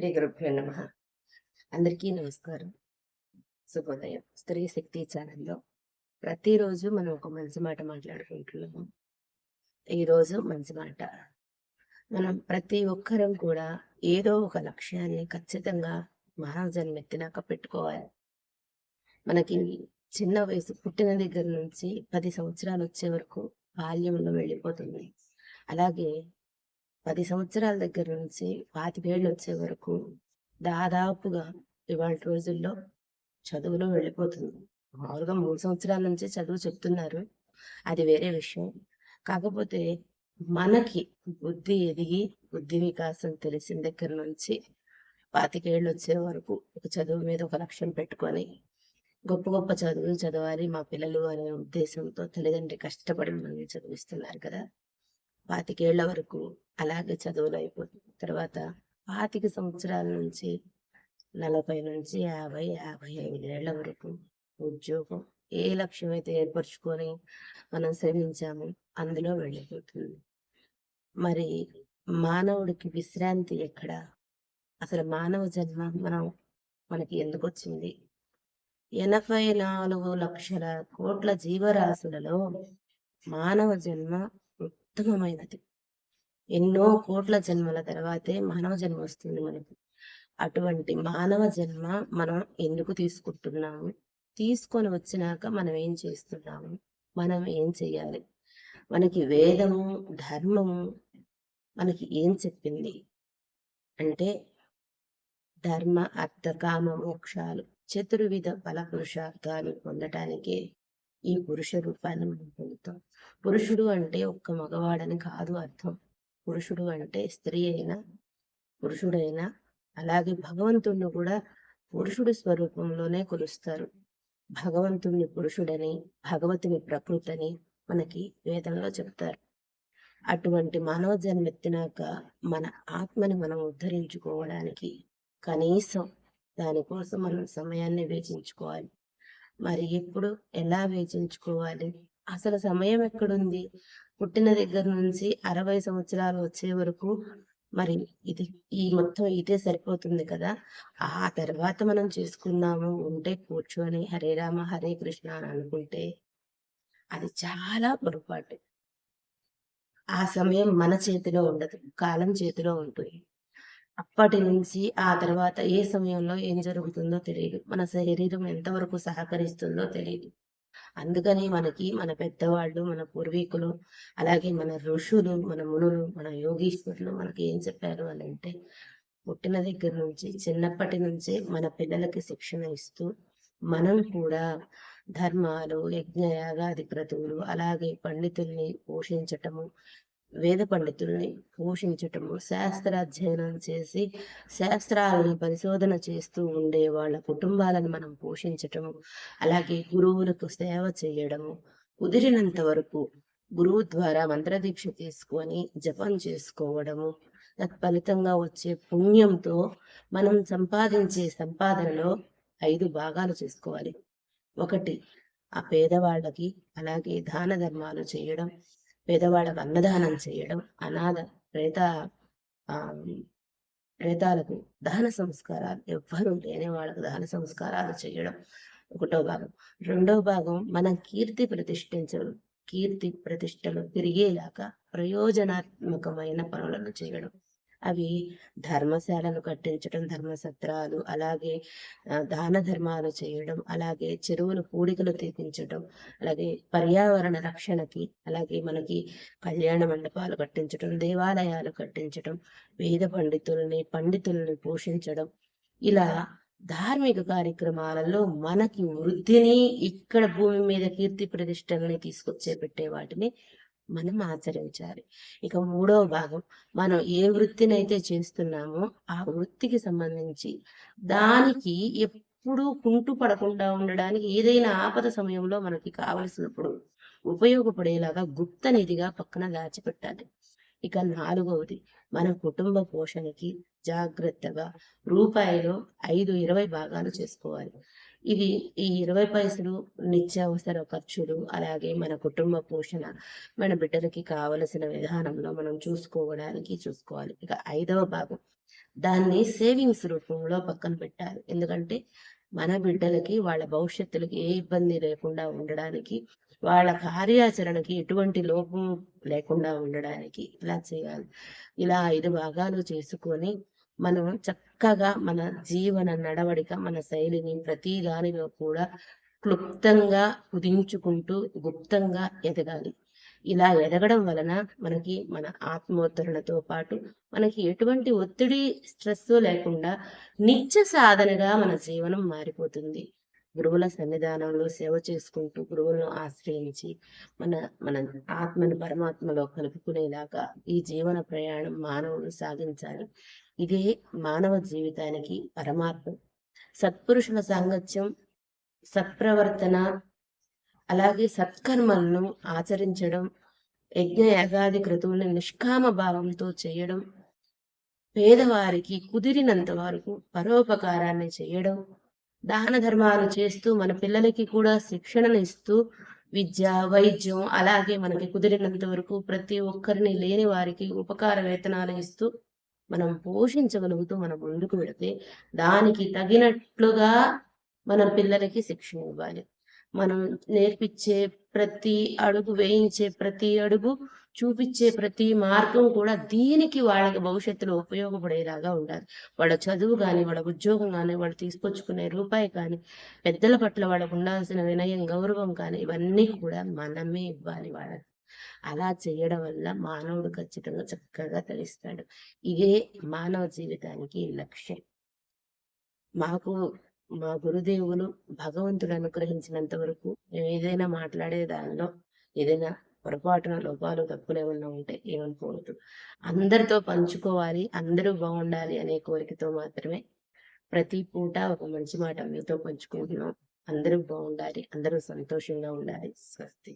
శ్రీ గురుభ్యో నమ. అందరికీ నమస్కారం. శుభోదయం. స్త్రీ శక్తి ఛానల్లో ప్రతిరోజు మనం ఒక మంచి మాట మాట్లాడుకుంటున్నాము. ఈరోజు మంచి మాట. మనం ప్రతి ఒక్కరం కూడా ఏదో ఒక లక్ష్యాన్ని ఖచ్చితంగా మహాజన్మెత్తినాక పెట్టుకోవాలి. మనకి చిన్న వయసు పుట్టిన దగ్గర నుంచి పది సంవత్సరాలు వచ్చే వరకు బాల్యంలో వెళ్ళిపోతుంది. అలాగే పది సంవత్సరాల దగ్గర నుంచి పాతికేళ్ళు వచ్చే వరకు దాదాపుగా ఇవాళ రోజుల్లో చదువులో వెళ్ళిపోతుంది. మామూలుగా మూడు సంవత్సరాల నుంచి చదువు చెప్తున్నారు. అది వేరే విషయం. కాకపోతే మనకి బుద్ధి ఎదిగి బుద్ధి వికాసం తెలిసిన దగ్గర నుంచి పాతికేళ్ళు వచ్చే వరకు ఒక చదువు మీద ఒక లక్ష్యం పెట్టుకొని గొప్ప గొప్ప చదువులు చదవాలి. మా పిల్లలు అనే ఉద్దేశంతో తల్లిదండ్రి కష్టపడి మనల్ని చదివిస్తున్నారు కదా. పాతికేళ్ళ వరకు అలాగే చదువులు అయిపోతుంది. తర్వాత పాతిక సంవత్సరాల నుంచి నలభై నుంచి యాభై యాభై ఐదేళ్ళ వరకు ఉద్యోగం ఏ లక్ష్యం అయితే ఏర్పరచుకొని మనం శ్రమించామో అందులో వెళ్ళిపోతుంది. మరి మానవుడికి విశ్రాంతి ఎక్కడ? అసలు మానవ జన్మ మనం మనకి ఎందుకు వచ్చింది? ఎనభై నాలుగు లక్షల కోట్ల జీవరాశులలో మానవ జన్మ ఉత్తమమైనది. ఎన్నో కోట్ల జన్మల తర్వాతే మానవ జన్మ వస్తుంది మనకి. అటువంటి మానవ జన్మ మనం ఎందుకు తీసుకుంటున్నాము? తీసుకొని వచ్చినాక మనం ఏం చేస్తున్నాము? మనం ఏం చేయాలి? మనకి వేదము ధర్మము మనకి ఏం చెప్పింది? అంటే ధర్మ అర్థ కామ మోక్షాలు చతుర్విధ ఫల పురుషార్థాలు పొందటానికే ఈ పురుష రూపాన్ని మనం పొందుతాం. పురుషుడు అంటే ఒక్క మగవాడని కాదు అర్థం. పురుషుడు అంటే స్త్రీ అయినా పురుషుడైనా అలాగే భగవంతుణ్ణి కూడా పురుషుడి స్వరూపంలోనే కొలుస్తారు. భగవంతుణ్ణి పురుషుడని భగవతుని ప్రకృతని మనకి వేదంలో చెప్తారు. అటువంటి మానవ జన్మెత్తినాక మన ఆత్మని మనం ఉద్ధరించుకోవడానికి కనీసం దానికోసం మనం సమయాన్ని వేచించుకోవాలి మరి ఎప్పుడు ఎలా వేచించుకోవాలి అసలు సమయం ఎక్కడుంది? పుట్టిన దగ్గర నుంచి అరవై సంవత్సరాలు వచ్చే వరకు మరి ఇది ఈ మొత్తం ఇదే సరిపోతుంది కదా? ఆ తర్వాత మనం చేసుకుందాము. ఉంటే కూర్చొని హరే రామ హరే కృష్ణ అని అనుకుంటే అది చాలా పొరపాటు. ఆ సమయం మన చేతిలో ఉండదు కాలం చేతిలో ఉంటుంది. అప్పటి నుంచి ఆ తర్వాత ఏ సమయంలో ఏం జరుగుతుందో తెలియదు మన శరీరం ఎంతవరకు సహకరిస్తుందో తెలియదు అందుకని మనకి మన పెద్దవాళ్ళు మన పూర్వీకులు అలాగే మన ఋషులు మన మునులు మన యోగీశ్వరులు మనకి ఏం చెప్పారు అని అంటే పుట్టిన దగ్గర నుంచి చిన్నప్పటి నుంచే మన పిల్లలకి శిక్షణ ఇస్తూ మనం కూడా ధర్మాలు యజ్ఞ యాగాది క్రతువులు అలాగే పండితుల్ని పోషించటము వేద పండితుల్ని పోషించటము శాస్త్రాధ్యయనం చేసి శాస్త్రాలను పరిశోధన చేస్తూ ఉండే వాళ్ళ కుటుంబాలను మనం పోషించటము అలాగే గురువులకు సేవ చేయడము కుదిరినంత వరకు గురువు ద్వారా మంత్రదీక్ష తీసుకొని జపం చేసుకోవడము తత్ఫలితంగా వచ్చే పుణ్యంతో మనం సంపాదించే సంపాదనలో ఐదు భాగాలు చేసుకోవాలి. ఒకటి ఆ పేదవాళ్ళకి అలాగే దాన ధర్మాలు చేయడం పేదవాళ్ళకు అన్నదానం చేయడం అనాథ ప్రేత ప్రేతాలకు దహన సంస్కారాలు ఎవ్వరూ లేని వాళ్ళకు దహన సంస్కారాలు చేయడం ఒకటో భాగం. రెండో భాగం మనం కీర్తి ప్రతిష్ఠించడం కీర్తి ప్రతిష్టలు తిరిగేలాగా ప్రయోజనాత్మకమైన పనులను చేయడం. అవి ధర్మశాలను కట్టించడం ధర్మసత్రాలు అలాగే దాన ధర్మాలు చేయడం అలాగే చెరువులు పూడికలు తీపించడం అలాగే పర్యావరణ రక్షణకి అలాగే మనకి కళ్యాణ మండపాలు కట్టించడం దేవాలయాలు కట్టించడం వేద పండితుల్ని పండితుల్ని పోషించడం. ఇలా ధార్మిక కార్యక్రమాలలో మనకి వృద్ధిని ఇక్కడ భూమి మీద కీర్తి ప్రతిష్టల్ని తీసుకొచ్చే పెట్టే వాటిని మనం ఆచరించాలి. ఇక మూడవ భాగం మనం ఏ వృత్తినైతే చేస్తున్నామో ఆ వృత్తికి సంబంధించి దానికి ఎప్పుడూ కుంటు పడకుండా ఉండడానికి ఏదైనా ఆపద సమయంలో మనకి కావలసినప్పుడు ఉపయోగపడేలాగా గుప్త నిధిగా పక్కన దాచిపెట్టాలి. ఇక నాలుగవది మన కుటుంబ పోషణకి జాగ్రత్తగా రూపాయిలో ఐదు ఇరవై భాగాలు చేసుకోవాలి. ఇవి ఈ ఇరవై పైసలు నిత్యావసర ఖర్చులు అలాగే మన కుటుంబ పోషణ మన బిడ్డలకి కావలసిన విధానంలో మనం చూసుకోవడానికి చూసుకోవాలి. ఇక ఐదవ భాగం. దాన్ని సేవింగ్స్ రూపంలో పక్కన పెట్టాలి. ఎందుకంటే మన బిడ్డలకి వాళ్ళ భవిష్యత్తులకి ఏ ఇబ్బంది లేకుండా ఉండడానికి వాళ్ళ కార్యాచరణకి ఎటువంటి లోపం లేకుండా ఉండడానికి ఇలా చేయాలి. ఇలా ఐదు భాగాలు చేసుకొని మనం చక్కగా మన జీవన నడవడిక మన శైలిని ప్రతి దానిలో కూడా క్లుప్తంగా కుదించుకుంటూ గుప్తంగా ఎదగాలి. ఇలా ఎదగడం వలన మనకి మన ఆత్మోత్తరణతో పాటు మనకి ఎటువంటి ఒత్తిడి స్ట్రెస్ లేకుండా నిత్య సాధనగా మన జీవనం మారిపోతుంది. గురువుల సన్నిధానంలో సేవ చేసుకుంటూ గురువులను ఆశ్రయించి మన మన ఆత్మను పరమాత్మలో కలుపుకునేలాగా ఈ జీవన ప్రయాణం మానవులు సాగించాలి. ఇదే మానవ జీవితానికి పరమార్థం. సత్పురుషుల సాంగత్యం సత్ప్రవర్తన అలాగే సత్కర్మలను ఆచరించడం యజ్ఞ యాగాది క్రతువులను నిష్కామ భావంతో చేయడం పేదవారికి కుదిరినంత వరకు పరోపకారాన్ని చేయడం దాన ధర్మాలు చేస్తూ మన పిల్లలకి కూడా శిక్షణను ఇస్తూ విద్య వైద్యం అలాగే మనకి కుదిరినంత వరకు ప్రతి ఒక్కరిని లేని వారికి ఉపకార వేతనాలు ఇస్తూ మనం పోషించగలుగుతూ మనం ముందుకు వెళితే దానికి తగినట్లుగా మన పిల్లలకి శిక్షణ ఇవ్వాలి. మనం నేర్పించే ప్రతి అడుగు వేయించే ప్రతి అడుగు చూపించే ప్రతి మార్గం కూడా దీనికి వాళ్ళకి భవిష్యత్తులో ఉపయోగపడేలాగా ఉండాలి. వాళ్ళ చదువు కానీ వాళ్ళ ఉద్యోగం కానీ వాళ్ళు తీసుకొచ్చుకునే రూపాయి కానీ పెద్దల పట్ల వాళ్ళకు ఉండాల్సిన వినయం గౌరవం కానీ ఇవన్నీ కూడా మనమే ఇవ్వాలి వాళ్ళకి. అలా చేయడం వల్ల మానవుడు ఖచ్చితంగా చక్కగా తెలుస్తాడు ఇదే మానవ జీవితానికి లక్ష్యం. మాకు మా గురుదేవులు భగవంతుడు అనుగ్రహించినంత వరకు మేము ఏదైనా మాట్లాడే దానిలో ఏదైనా పొరపాటున లోపాలు తప్పులు ఏమన్నా ఉంటే ఏమనుకోవద్దు. అందరితో పంచుకోవాలి అందరూ బాగుండాలి అనే కోరికతో మాత్రమే ప్రతి పూట ఒక మంచి మాట మీతో పంచుకుంటున్నాం. అందరూ బాగుండాలి అందరూ సంతోషంగా ఉండాలి. స్వస్తి.